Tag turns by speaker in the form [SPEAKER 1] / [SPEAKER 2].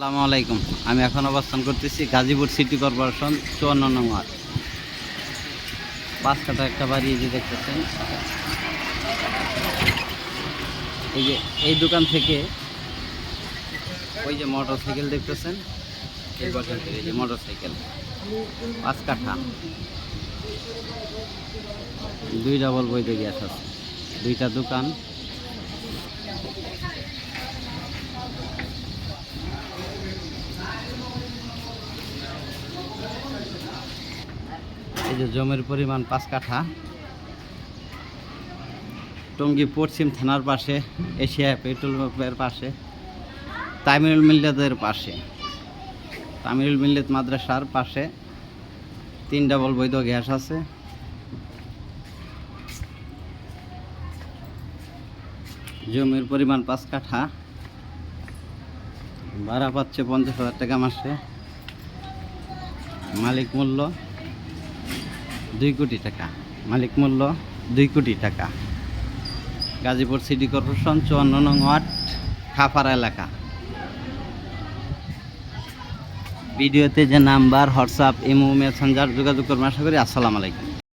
[SPEAKER 1] আসসালামু আলাইকুম। আমি এখন অবস্থান করতেছি গাজীপুর সিটি কর্পোরেশন চুয়ান্ন নং ওয়ার্ড। পাঁচ কাটা একটা বাড়ি এই যে দেখতেছেন। এই যে, এই দোকান থেকে ওই যে মোটর সাইকেল দেখতেছেন, এই বছর থেকে যে মোটর সাইকেল পাঁচ কাঠা। দুই ডাবল বই গ্যাস আছে। দুইটা দোকান। এই যে জমির পরিমাণ পাঁচ কাঠা। টঙ্গী পশ্চিম থানার পাশে, এশিয়া পেট্রোল পাম্পের পাশে, তামিল মিল্লাতের পাশে। তামিল মিল্লাত মাদ্রাসার পাশে তিন ডাবল বৈধ গ্যাস আছে। জমির পরিমাণ পাঁচ কাঠা। ভাড়া পাচ্ছে পঞ্চাশ হাজার টাকা মাসে। মালিক মূল্য দুই কোটি টাকা। মালিক মূল্য দুই কোটি টাকা। গাজীপুর সিটি কর্পোরেশন চুয়ান্ন নং ওয়ার্ড, খাপাড়া এলাকা। ভিডিওতে যে নাম্বার, হোয়াটসঅ্যাপ, ইমো, মেসেঞ্জার যোগাযোগ করবেন, আশা করি। আসসালামু আলাইকুম।